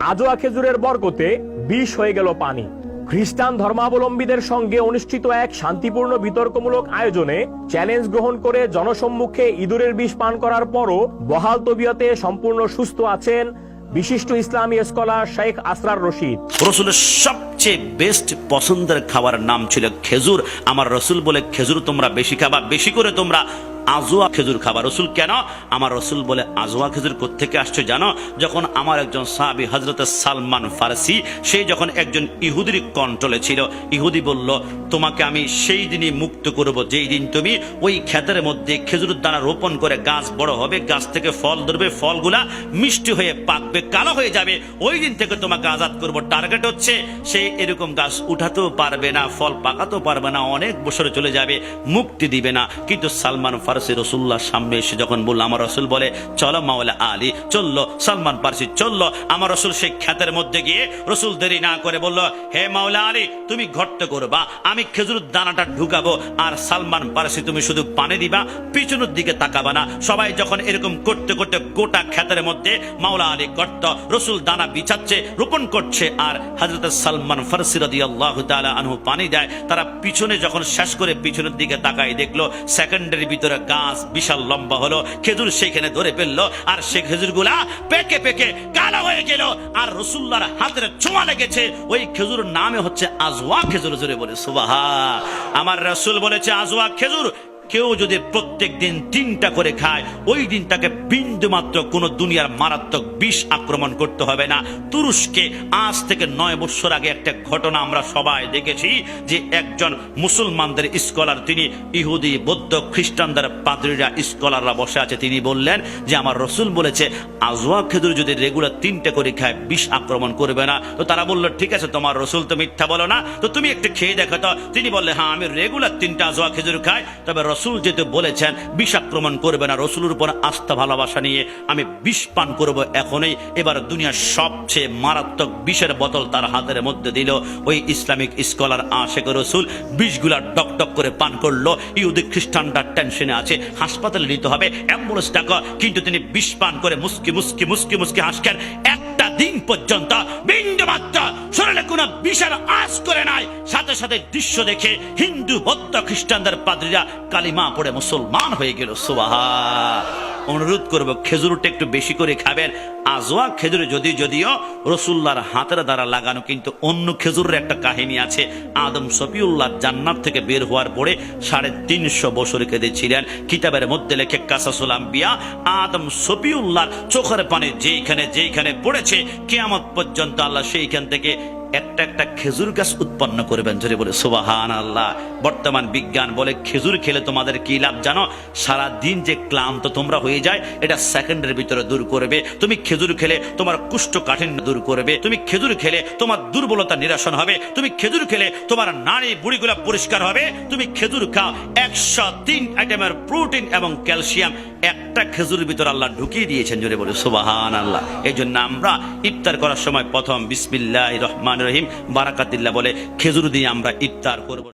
আজোয়া খেজুরের বরকতে বিষ হয়ে গেল পানি। খ্রিস্টান ধর্মাবলম্বীদের সঙ্গে অনুষ্ঠিত এক শান্তিপূর্ণ বিতর্কমূলক আয়োজনে চ্যালেঞ্জ গ্রহণ করে জনসম্মুখে ইঁদুরের বিষ পান করার পরও বহাল তবিয়তে সম্পূর্ণ সুস্থ আছেন বিশিষ্ট ইসলামী স্কলার শেখ আসরার রশিদ। রসুলের সবচেয়ে বেস্ট পছন্দের খাবার নাম ছিল খেজুর। আমার রসুল বলে, খেজুর তোমরা বেশি খাবা, বেশি করে তোমরা আজোয়া খেজুর খাবার রসুল কেন? আমার রসুল বলে, আজোয়া খেজুর কোথেকে আসছে জানো? যখন আমার একজন সাহাবি হজরত সালমান ফারসি, সে যখন একজন ইহুদির কন্ট্রোলে ছিল, ইহুদি বলল, তোমাকে আমি সেই দিনই মুক্ত করব যেই দিন তুমি ওই ক্ষেতের মধ্যে খেজুরের দানা রোপণ করে গাছ বড় হবে, গাছ থেকে ফল ধরবে, ফলগুলা মিষ্টি হয়ে পাকবে, কালো হয়ে যাবে। ওই দিন থেকে তোমাকে আজাদ করব। টার্গেট হচ্ছে, সে এরকম গাছ উঠাতেও পারবে না, ফল পাকাতেও পারবে না, অনেক বছরে চলে যাবে, মুক্তি দিবে না। কিন্তু সালমান ফারসি রসুল্লাহ সামনে এসে যখন বলল, আমার রসুল বলে, চলো মাওলা আলী, চলল, সালমান ফারসি চলল। আমার রসুল সেই খ্যাতের মধ্যে গিয়ে রসুল দেরি না করে বলল, হে মাওলা আলী, তুমি ঘটতে করবা, আমি খেজুর দানাটা ঢুকাবো, আর সালমান পারসি তুমি শুধু পানি দিবা, পিছনের দিকে তাকাবা না। সবাই যখন এরকম করতে করতে গোটা খ্যাতের মধ্যে মাওলা আলী গর্ত রসুল দানা বিছাচ্ছে, রোপণ করছে, আর হজরত সালমান ফারসি রদি আল্লাহ আনহু পানি দেয়, তারা পিছনে যখন শেষ করে পিছনের দিকে তাকাই দেখল সেকেন্ডের ভিতরে গাছ বিশাল লম্বা হলো, খেজুর সেখানে ধরে ফেলল, আর সে খেজুরগুলা পেকে পেকে কালো হয়ে গেল, আর রসুল্লার হাতের ছোঁয়া লেগেছে। ওই খেজুর নামে হচ্ছে আজওয়া খেজুর, জোরে বলে সুবাহা আমার রসুল বলেছে, আজওয়া খেজুর কেউ যদি প্রত্যেক দিন তিনটা করে খায়, ওই দিন তাকে বিন্দু মাত্র কোন দুনিয়ার মারাত্মক বিষ আক্রমণ করতে হবে না। তুরস্কে আজ থেকে নয় বছর আগে একটা ঘটনা আমরা সবাই দেখেছি যে একজন মুসলমানদের স্কলার, তিনি ইহুদি, বৌদ্ধ, খ্রিস্টানদের পাদ্রীরা, স্কলাররা বসে আছে। তিনি বললেন যে, আমার রসুল বলেছে, আজওয়া খেজুর যদি রেগুলার তিনটে করে খায়, বিষ আক্রমণ করবে না। তো তারা বলল, ঠিক আছে, তোমার রসুল তো মিথ্যা বলো না। তো তুমি একটু খেয়ে দেখো তো। তিনি বললে হ্যাঁ আমি রেগুলার তিনটা আজওয়া খেজুর খাই, তবে রসুল যেহেতু বলেছেন, বিষ আক্রমণ করবে না। রসুলের উপর আস্থা, ভালোবাসা নিয়ে আমি বিষ পান করব এখনই। এবার দুনিয়ার সবচেয়ে মারাত্মক বিষের বোতল তার হাতের মধ্যে দিল। ওই ইসলামিক স্কলার আশেখ রসুল বিষগুলা ডক ডক করে পান করল। ইহুদি খ্রিস্টানরা টেনশনে আছে, হাসপাতালে নিতে হবে। অ্যাম্বুলেন্স ডাকা, কিন্তু তিনি বিষ পান করে মুসকি মুসকি মুসকি মুসকি হাসকেন একটা দিন পর্যন্ত বিন্দু মাত্র শরীরে কোনো বিশাল আজ করে নাই। সাথে সাথে দৃশ্য দেখে হিন্দু, বৌদ্ধ, খ্রিস্টানদের পাদ্রীরা কালিমা পড়ে মুসলমান হয়ে গেল। সুবাহা অনুরোধ করব, খেজুরটা একটু বেশি করে খাবেন। আজওয়া খেজুরে যদি, যদিও রসুল্লার হাতের দ্বারা লাগানো, কিন্তু অন্য খেজুরের একটা কাহিনী আছে। আদম সফিউল্লাহ জান্নাত থেকে বের হওয়ার পরে সাড়ে তিনশো বছর কেঁদেছিলেন। কিতাবের মধ্যে লেখে কাসাসুলাম বিয়া আদম সফিউল্লাহর চোখের পানি যেইখানে যেইখানে পড়েছে, কেয়ামত পর্যন্ত আল্লাহ সেইখান থেকে একটা একটা খেজুর গাছ উৎপন্ন করবেন। যদি বলে সুবাহান আল্লাহ বর্তমান বিজ্ঞান বলে, খেজুর খেলে তোমাদের কি লাভ জানো? সারা দিন যে ক্লান্ত তোমরা হয়ে যায়, এটা সেকেন্ডের ভিতরে দূর করবে। তুমি খেজুর খেলে তোমার কুষ্ঠ কাঠিন্য দূর করবে। তুমি খেজুর খেলে তোমার দুর্বলতা নিরাসন হবে। তুমি খেজুর খেলে তোমার নারী বুড়িগুলা পরিষ্কার হবে। তুমি খেজুর খাও একশো তিন আইটেমের প্রোটিন এবং ক্যালসিয়াম। একটা খেজুরের ভিতর আল্লাহ ঢুকিয়ে দিয়েছেন, জোরে বলে সুবাহান আল্লাহ এই জন্য আমরা ইফতার করার সময় প্রথম বিসমিল্লাহ রহমান রহিম, বারাকাতিল্লাহ বলে খেজুর দিয়ে আমরা ইফতার করব।